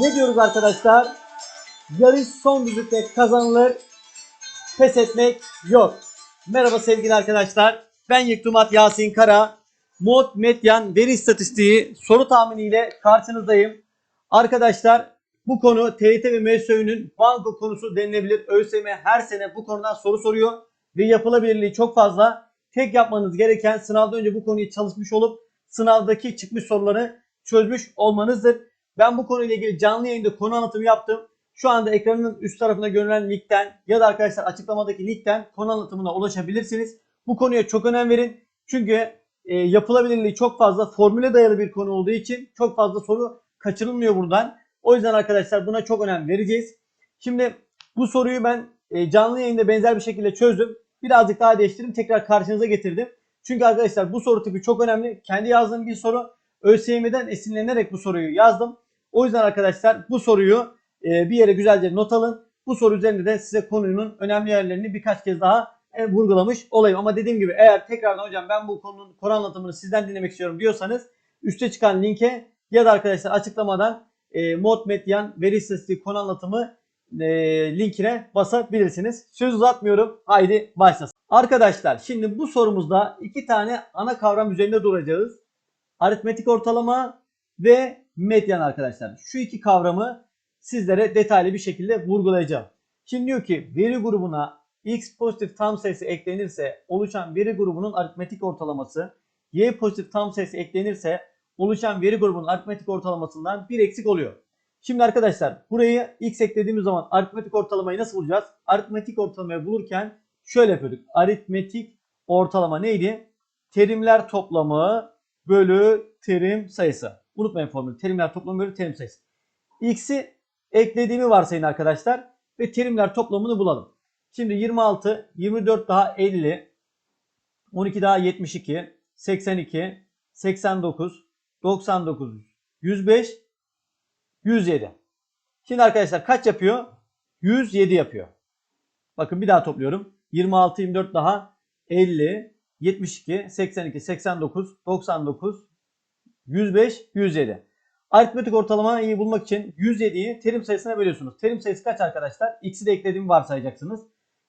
Ne diyoruz arkadaşlar? Yarış son düzlükte kazanılır. Pes etmek yok. Merhaba sevgili arkadaşlar. Ben Yektumat Yasin Kara. Mod Medyan veri istatistiği soru tahminiyle karşınızdayım. Arkadaşlar bu konu TYT ve MSÖ'nün banko konusu denilebilir. ÖSYM her sene bu konudan soru soruyor ve yapılabilirliği çok fazla. Tek yapmanız gereken sınavdan önce bu konuyu çalışmış olup sınavdaki çıkmış soruları çözmüş olmanızdır. Ben bu konuyla ilgili canlı yayında konu anlatımı yaptım. Şu anda ekranın üst tarafına görünen linkten ya da arkadaşlar açıklamadaki linkten konu anlatımına ulaşabilirsiniz. Bu konuya çok önem verin. Çünkü e, yapılabilirliği çok fazla formüle dayalı bir konu olduğu için çok fazla soru kaçırılmıyor buradan. O yüzden arkadaşlar buna çok önem vereceğiz. Şimdi bu soruyu ben e, canlı yayında benzer bir şekilde çözdüm. Birazcık daha değiştirdim. Tekrar karşınıza getirdim. Çünkü arkadaşlar bu soru tipi çok önemli. Kendi yazdığım bir soru. ÖSYM'den esinlenerek bu soruyu yazdım. O yüzden arkadaşlar bu soruyu e, bir yere güzelce not alın. Bu soru üzerinde de size konunun önemli yerlerini birkaç kez daha e, vurgulamış olayım. Ama dediğim gibi eğer tekrardan hocam ben bu konunun konu anlatımını sizden dinlemek istiyorum diyorsanız üstte çıkan linke ya da arkadaşlar açıklamadan e, Mod Medyan veri istatistiği konu anlatımı e, linkine basabilirsiniz. Söz uzatmıyorum. Haydi başlasın. Arkadaşlar şimdi bu sorumuzda iki tane ana kavram üzerinde duracağız. Aritmetik ortalama ve medyan arkadaşlar. Şu iki kavramı sizlere detaylı bir şekilde vurgulayacağım. Şimdi diyor ki veri grubuna x pozitif tam sayısı eklenirse oluşan veri grubunun aritmetik ortalaması y pozitif tam sayısı eklenirse oluşan veri grubunun aritmetik ortalamasından bir eksik oluyor. Şimdi arkadaşlar burayı x eklediğimiz zaman aritmetik ortalamayı nasıl bulacağız? Aritmetik ortalamayı bulurken şöyle yapıyorduk. Aritmetik ortalama neydi? Terimler toplamı bölü terim sayısı. Unutmayın formülü. Terimler toplamı bölü terim sayısı. X'i eklediğimi varsayın arkadaşlar ve terimler toplamını bulalım. Şimdi 26, 24 daha 50, 12 daha 72, 82, 89, 99, 105, 107. Şimdi arkadaşlar kaç yapıyor? 107 yapıyor. Bakın bir daha topluyorum. 26, 24 daha 50, 72, 82, 89, 99, 105, 107. Aritmetik ortalamayı bulmak için 107'yi terim sayısına bölüyorsunuz. Terim sayısı kaç arkadaşlar? X'i de eklediğimi varsayacaksınız.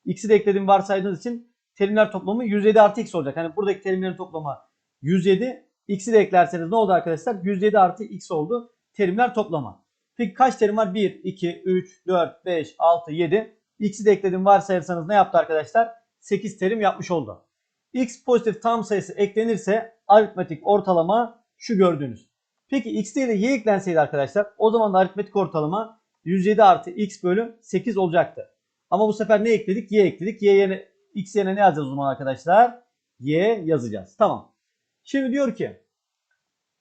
X'i de eklediğimi varsaydığınız için terimler toplamı 107 artı X olacak. Hani buradaki terimlerin toplamı 107. X'i de eklerseniz ne oldu arkadaşlar? 107 artı X oldu. Terimler toplama. Peki kaç terim var? 1, 2, 3, 4, 5, 6, 7. X'i de ekledim varsayarsanız ne yaptı arkadaşlar? 8 terim yapmış oldu. X pozitif tam sayısı eklenirse aritmetik ortalama şu gördüğünüz. Peki x de y eklenseydi arkadaşlar o zaman da aritmetik ortalama 107 artı x bölü 8 olacaktı. Ama bu sefer ne ekledik? Y ekledik. Y yerine, x yerine ne yazacağız o zaman arkadaşlar? Y yazacağız. Tamam. Şimdi diyor ki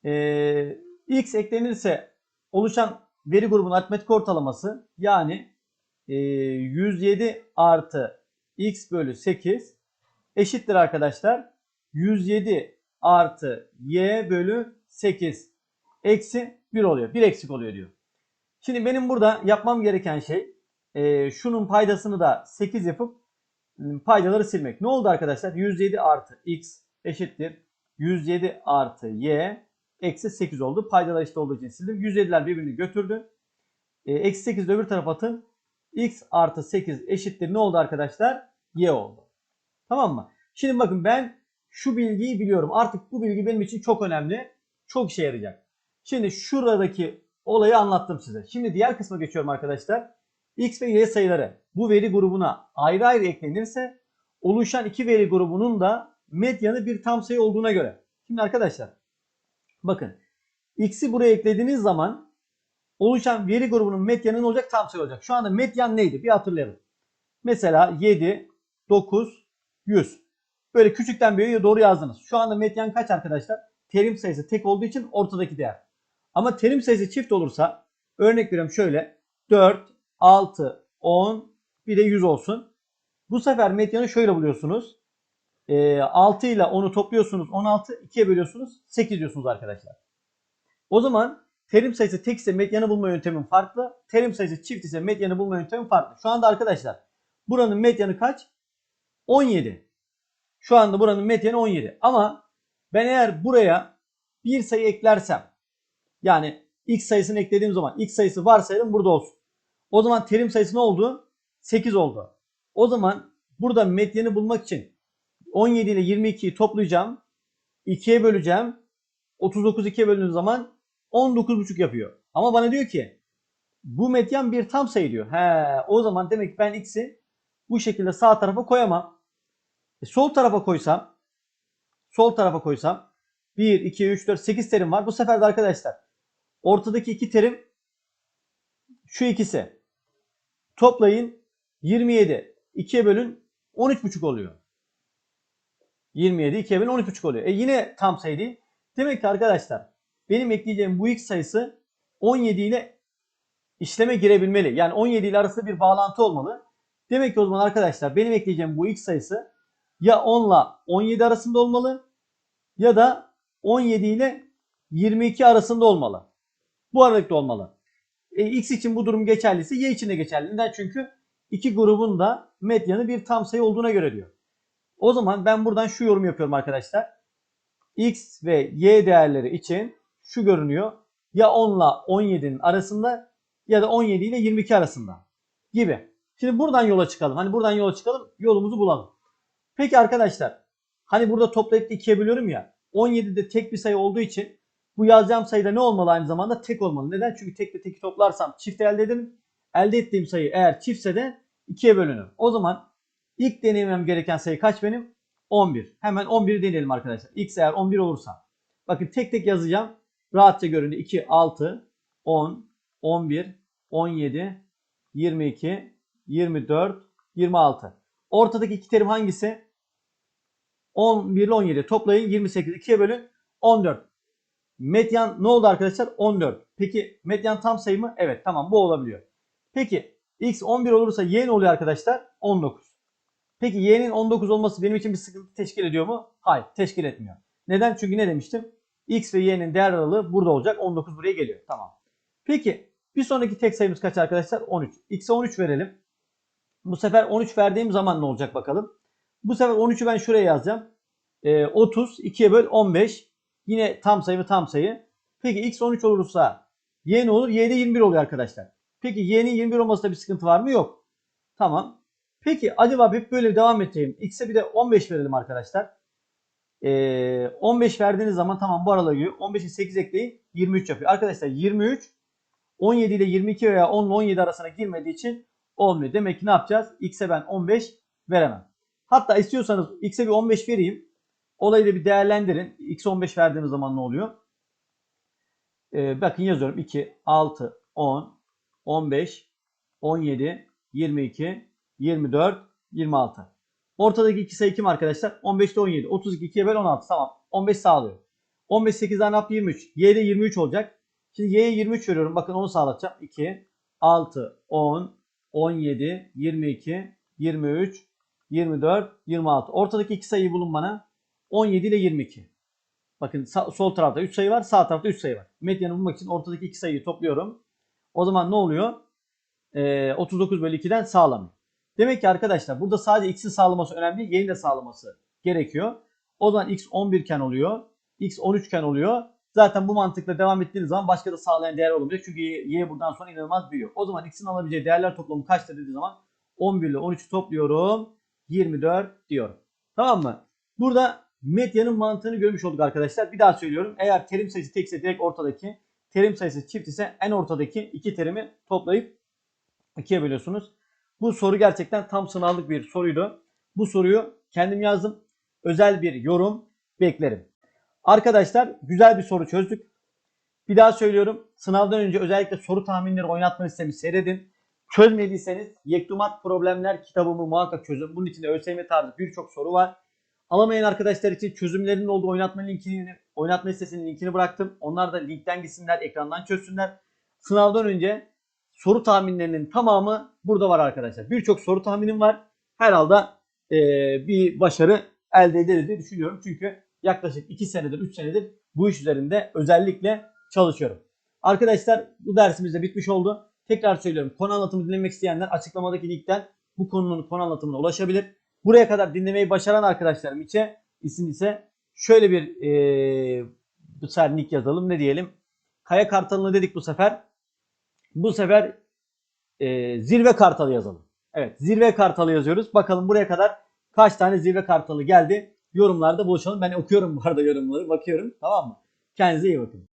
e, x eklenirse oluşan veri grubunun aritmetik ortalaması yani e, 107 artı x bölü 8 eşittir arkadaşlar. 107 artı y bölü 8 eksi 1 oluyor. 1 eksik oluyor diyor. Şimdi benim burada yapmam gereken şey e, şunun paydasını da 8 yapıp paydaları silmek. Ne oldu arkadaşlar? 107 artı x eşittir. 107 artı y eksi 8 oldu. Paydalar işte olduğu için sildim. 107'ler birbirini götürdü. E, eksi 8 de öbür tarafa atın. x artı 8 eşittir. Ne oldu arkadaşlar? y oldu. Tamam mı? Şimdi bakın ben şu bilgiyi biliyorum. Artık bu bilgi benim için çok önemli. Çok işe yarayacak. Şimdi şuradaki olayı anlattım size. Şimdi diğer kısma geçiyorum arkadaşlar. X ve Y sayıları bu veri grubuna ayrı ayrı eklenirse oluşan iki veri grubunun da medyanı bir tam sayı olduğuna göre. Şimdi arkadaşlar bakın X'i buraya eklediğiniz zaman oluşan veri grubunun medyanı ne olacak? Tam sayı olacak. Şu anda medyan neydi? Bir hatırlayalım. Mesela 7, 9, 100. Böyle küçükten büyüğe doğru yazdınız. Şu anda medyan kaç arkadaşlar? Terim sayısı tek olduğu için ortadaki değer. Ama terim sayısı çift olursa örnek veriyorum şöyle 4, 6, 10 bir de 100 olsun. Bu sefer medyanı şöyle buluyorsunuz. E, 6 ile 10'u topluyorsunuz 16, 2'ye bölüyorsunuz 8 diyorsunuz arkadaşlar. O zaman terim sayısı tek ise medyanı bulma yöntemin farklı. Terim sayısı çift ise medyanı bulma yöntemin farklı. Şu anda arkadaşlar buranın medyanı kaç? 17. Şu anda buranın medyanı 17. Ama ben eğer buraya bir sayı eklersem yani x sayısını eklediğim zaman x sayısı varsayalım burada olsun. O zaman terim sayısı ne oldu? 8 oldu. O zaman burada medyanı bulmak için 17 ile 22'yi toplayacağım. 2'ye böleceğim. 39 2'ye böldüğüm zaman 19,5 yapıyor. Ama bana diyor ki bu medyan bir tam sayı diyor. He, o zaman demek ki ben x'i bu şekilde sağ tarafa koyamam. E, sol tarafa koysam sol tarafa koysam 1, 2, 3, 4, 8 terim var. Bu sefer de arkadaşlar ortadaki iki terim şu ikisi. Toplayın 27. 2'ye bölün 13,5 oluyor. 27 2'ye bölün 13,5 oluyor. E yine tam sayı değil. Demek ki arkadaşlar benim ekleyeceğim bu x sayısı 17 ile işleme girebilmeli. Yani 17 ile arasında bir bağlantı olmalı. Demek ki o zaman arkadaşlar benim ekleyeceğim bu x sayısı ya 10 ile 17 arasında olmalı ya da 17 ile 22 arasında olmalı. Bu aralıkta olmalı. E, x için bu durum geçerliyse y için de geçerli. Neden? Çünkü iki grubun da medyanı bir tam sayı olduğuna göre diyor. O zaman ben buradan şu yorum yapıyorum arkadaşlar. x ve y değerleri için şu görünüyor. Ya 10 ile 17'nin arasında ya da 17 ile 22 arasında gibi. Şimdi buradan yola çıkalım. Hani buradan yola çıkalım yolumuzu bulalım. Peki arkadaşlar hani burada toplayıp da ikiye bölüyorum ya 17'de tek bir sayı olduğu için bu yazacağım sayıda ne olmalı aynı zamanda tek olmalı. Neden? Çünkü tek ve teki toplarsam çift elde ederim. Elde ettiğim sayı eğer çiftse de ikiye bölünür. O zaman ilk deneyimem gereken sayı kaç benim? 11. Hemen 11'i deneyelim arkadaşlar. X eğer 11 olursa. Bakın tek tek yazacağım. Rahatça göründü. 2, 6, 10, 11, 17, 22, 24, 26. Ortadaki iki terim hangisi? 11 ile 17 toplayın 28 2'ye bölün 14. Medyan ne oldu arkadaşlar? 14. Peki medyan tam sayı mı? Evet tamam bu olabiliyor. Peki x 11 olursa y ne oluyor arkadaşlar? 19. Peki y'nin 19 olması benim için bir sıkıntı teşkil ediyor mu? Hayır teşkil etmiyor. Neden? Çünkü ne demiştim? x ve y'nin değer aralığı burada olacak. 19 buraya geliyor. Tamam. Peki bir sonraki tek sayımız kaç arkadaşlar? 13. x'e 13 verelim. Bu sefer 13 verdiğim zaman ne olacak bakalım. Bu sefer 13'ü ben şuraya yazacağım. Ee, 30 2'ye böl 15. Yine tam sayı mı tam sayı. Peki x 13 olursa y ne olur? y de 21 oluyor arkadaşlar. Peki y'nin 21 olmasında bir sıkıntı var mı? Yok. Tamam. Peki acaba hep böyle devam edeyim. X'e bir de 15 verelim arkadaşlar. Ee, 15 verdiğiniz zaman tamam bu aralığı giriyor. 15'e 8 ekleyin 23 yapıyor. Arkadaşlar 23 17 ile 22 veya 10 ile 17 arasına girmediği için olmuyor. Demek ki ne yapacağız? X'e ben 15 veremem. Hatta istiyorsanız X'e bir 15 vereyim. Olayı da bir değerlendirin. X 15 verdiğimiz zaman ne oluyor? Ee, bakın yazıyorum. 2, 6, 10, 15, 17, 22, 24, 26. Ortadaki iki sayı kim arkadaşlar? 15 ile 17. 32 2'ye böl 16. Tamam. 15 sağlıyor. 15 8'den ne yaptı? 23. Y'de 23 olacak. Şimdi Y'ye 23 veriyorum. Bakın onu sağlatacağım. 2, 6, 10, 17, 22, 23, 24, 26. Ortadaki iki sayıyı bulun bana. 17 ile 22. Bakın sağ, sol tarafta 3 sayı var. Sağ tarafta 3 sayı var. Medyanı bulmak için ortadaki iki sayıyı topluyorum. O zaman ne oluyor? Ee, 39 bölü 2'den sağlamıyor. Demek ki arkadaşlar burada sadece x'in sağlaması önemli değil. Y'nin de sağlaması gerekiyor. O zaman x 11 iken oluyor. x 13 iken oluyor. Zaten bu mantıkla devam ettiğiniz zaman başka da sağlayan değer olamayacak. Çünkü y buradan sonra inanılmaz büyüyor. O zaman x'in alabileceği değerler toplamı kaçtır dediği zaman 11 ile 13'ü topluyorum. 24 diyorum. Tamam mı? Burada medyanın mantığını görmüş olduk arkadaşlar. Bir daha söylüyorum. Eğer terim sayısı tekse direkt ortadaki, terim sayısı çift ise en ortadaki iki terimi toplayıp ikiye bölüyorsunuz. Bu soru gerçekten tam sınavlık bir soruydu. Bu soruyu kendim yazdım. Özel bir yorum beklerim. Arkadaşlar güzel bir soru çözdük. Bir daha söylüyorum. Sınavdan önce özellikle soru tahminleri oynatma listemi seyredin. Çözmediyseniz Yektumat Problemler kitabımı muhakkak çözün. Bunun içinde ÖSYM tarzı birçok soru var. Alamayan arkadaşlar için çözümlerinin olduğu oynatma linkini, oynatma listesinin linkini bıraktım. Onlar da linkten gitsinler, ekrandan çözsünler. Sınavdan önce soru tahminlerinin tamamı burada var arkadaşlar. Birçok soru tahminim var. Herhalde e, bir başarı elde ederiz diye düşünüyorum. Çünkü yaklaşık 2 senedir, 3 senedir bu iş üzerinde özellikle çalışıyorum. Arkadaşlar bu dersimiz de bitmiş oldu. Tekrar söylüyorum konu anlatımı dinlemek isteyenler açıklamadaki linkten bu konunun konu anlatımına ulaşabilir. Buraya kadar dinlemeyi başaran arkadaşlarım içe isim ise şöyle bir e, bu sefer nick yazalım ne diyelim. Kaya Kartalı'nı dedik bu sefer. Bu sefer e, zirve kartalı yazalım. Evet zirve kartalı yazıyoruz. Bakalım buraya kadar kaç tane zirve kartalı geldi. Yorumlarda buluşalım. Ben okuyorum bu arada yorumları. Bakıyorum tamam mı? Kendinize iyi bakın.